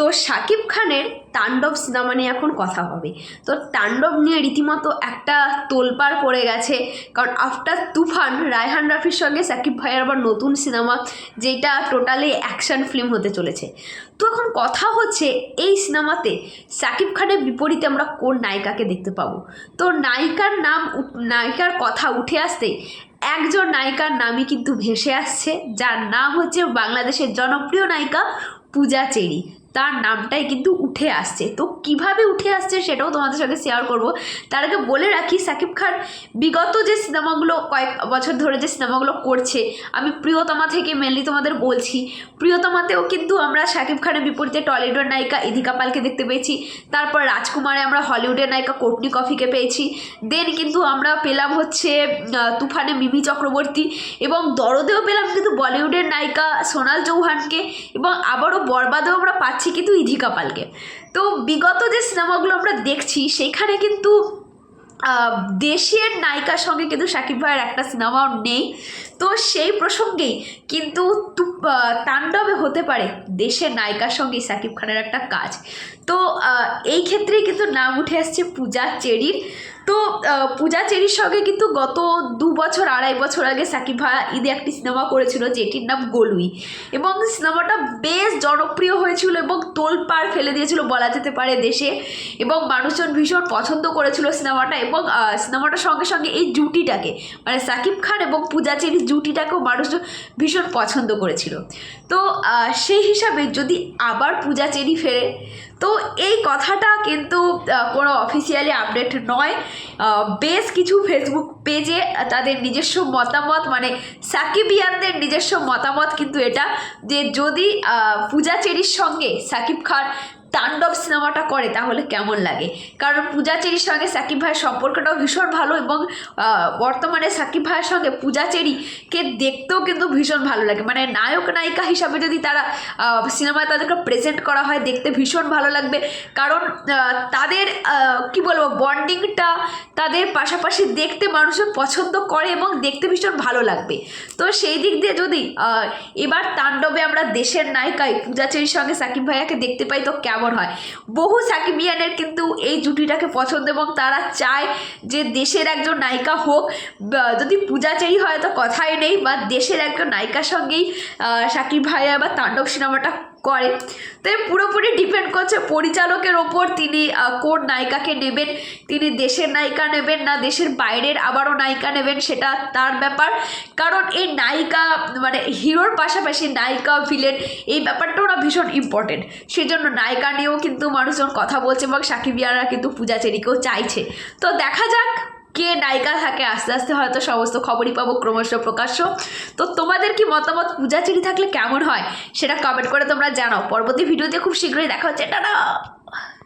তো শাকিব খানের তাণ্ডব সিনেমা নিয়ে এখন কথা হবে। তো তাণ্ডব নিয়ে রীতিমতো একটা তোলপাড় পড়ে গেছে। কারণ আফটার তুফান, রায়হান রাফির সঙ্গে সাকিব ভাইয়ের আবার নতুন সিনেমা, যেটা টোটালি অ্যাকশন ফিল্ম হতে চলেছে। তো এখন কথা হচ্ছে, এই সিনেমাতে সাকিব খানের বিপরীতে আমরা কোন নায়িকাকে দেখতে পাবো? তো নায়িকার নাম নায়িকার কথা উঠে আসতেই একজন নায়িকার নামই কিন্তু ভেসে আসছে, যার নাম হচ্ছে বাংলাদেশের জনপ্রিয় নায়িকা পূজা চেরি। তার নামটাই কিন্তু উঠে আসছে। তো কীভাবে উঠে আসছে সেটাও তোমাদের সাথে শেয়ার করব। তার আগে বলে রাখি, সাকিব খান বিগত যে সিনেমাগুলো কয়েক বছর ধরে যে সিনেমাগুলো করছে, আমি প্রিয়তমা থেকে মেনলি তোমাদের বলছি। প্রিয়তমাতেও কিন্তু আমরা সাকিব খানের বিপরীতে টলিউডের নায়িকা ইদিকা পালকে দেখতে পেয়েছি। তারপর রাজকুমারে আমরা হলিউডের নায়িকা কোটনি কফিকে পেয়েছি। দেন কিন্তু আমরা পেলাম হচ্ছে তুফানে মিমি চক্রবর্তী এবং দরদেও পেলাম কিন্তু বলিউডের নায়িকা সোনাল চৌহানকে এবং আবারও বরবাদেও আমরা পাচ্ছি কিন্তু ইধিকা পালকে তো বিগত যে সিনেমাগুলো আমরা দেখছি, সেখানে কিন্তু দেশের নায়িকার সঙ্গে কিন্তু সাকিব ভাইয়ের একটা সিনেমাও নেই। তো সেই প্রসঙ্গেই কিন্তু তাণ্ডবে হতে পারে দেশের নায়িকার সঙ্গেই সাকিব খানের একটা কাজ। তো এই ক্ষেত্রেই কিন্তু নাম উঠে আসছে পূজা চেরির। তো পূজা চেরির সঙ্গে কিন্তু গত দু বছর, আড়াই বছর আগে সাকিব ভাই ঈদে একটি সিনেমা করেছিল যেটির নাম গোলুই। এবং সিনেমাটা বেশ জনপ্রিয় হয়েছিল এবং তোলপাড় ফেলে দিয়েছিল বলা যেতে পারে দেশে। এবং মানুষজন ভীষণ পছন্দ করেছিল সিনেমাটা এবং সিনেমাটার সঙ্গে সঙ্গে এই জুটিটাকে মানে সাকিব খান এবং পূজা চেরির জুটিটাকেও মানুষজন ভীষণ পছন্দ করেছিল। তো সেই হিসাবে যদি আবার পূজা চেরি ফেরে, তো এই কথাটা কিন্তু কোনো অফিসিয়ালি আপডেট নয়। বেশ কিছু ফেসবুক পেজে তাদের নিজস্ব মতামত মানে সাকিবিয়ানদের নিজস্ব মতামত কিন্তু এটা, যে যদি পূজা চেরির সঙ্গে সাকিব খান তাণ্ডব সিনেমাটা করে, তাহলে কেমন লাগে? কারণ পূজা চেরির সঙ্গে সাকিব ভাইয়ের সম্পর্কটাও ভীষণ ভালো এবং বর্তমানে সাকিব ভাইয়ের সঙ্গে পূজা চেরিকে দেখতেও কিন্তু ভীষণ ভালো লাগে। মানে নায়ক, নায়িকা হিসাবে যদি তারা সিনেমায় তাদেরকে প্রেজেন্ট করা হয়, দেখতে ভীষণ ভালো লাগবে। কারণ তাদের কি বলব বন্ডিংটা তাদের পাশাপাশি দেখতে মানুষজন পছন্দ করে এবং দেখতে ভীষণ ভালো লাগবে। তো সেই দিক দিয়ে যদি এবার তাণ্ডবে আমরা দেশের নায়িকায় পূজাচেরির সঙ্গে সাকিব ভাইয়াকে দেখতে পাই, তো কেমন হয়। বহু সাকিবিয়ানের কিন্তু এই জুটিটাকে পছন্দ এবং তারা চায় যে দেশের একজন নায়িকা হোক। যদি পূজা চেরি হয় তো কথাই নেই, বা দেশের একজন নায়িকার সঙ্গেই সাকিব ভাইয়া বা তাণ্ডব সিনেমাটা করে। তো পুরোপুরি ডিপেন্ড করছে পরিচালকের ওপর। তিনি কোন নায়িকাকে নেবেন, তিনি দেশের নায়িকা নেবেন না দেশের বাইরের আবারও নায়িকা নেবেন সেটা তার ব্যাপার। কারণ এই নায়িকা মানে হিরোর পাশাপাশি নায়িকা ভিলেন এই ব্যাপারটাও না ভীষণ ইম্পর্টেন্ট সেজন্য নায়িকা নিয়েও কিন্তু মানুষজন কথা বলছে এবং সাকিবিয়ারা কিন্তু পূজা চেরিকেও চাইছে। তো দেখা যাক। কে নায়িকা থাকে? আস্তে আস্তে হয়তো সমস্ত খবরই পাবো, ক্রমশ প্রকাশ্য। তো তোমাদের কি মতামত? পূজা চিঠি থাকলে কেমন হয়? সেটা কমেন্ট করে তোমরা জানাও। পরবর্তী ভিডিওতে খুব শীঘ্রই দেখা হচ্ছে। টাটা!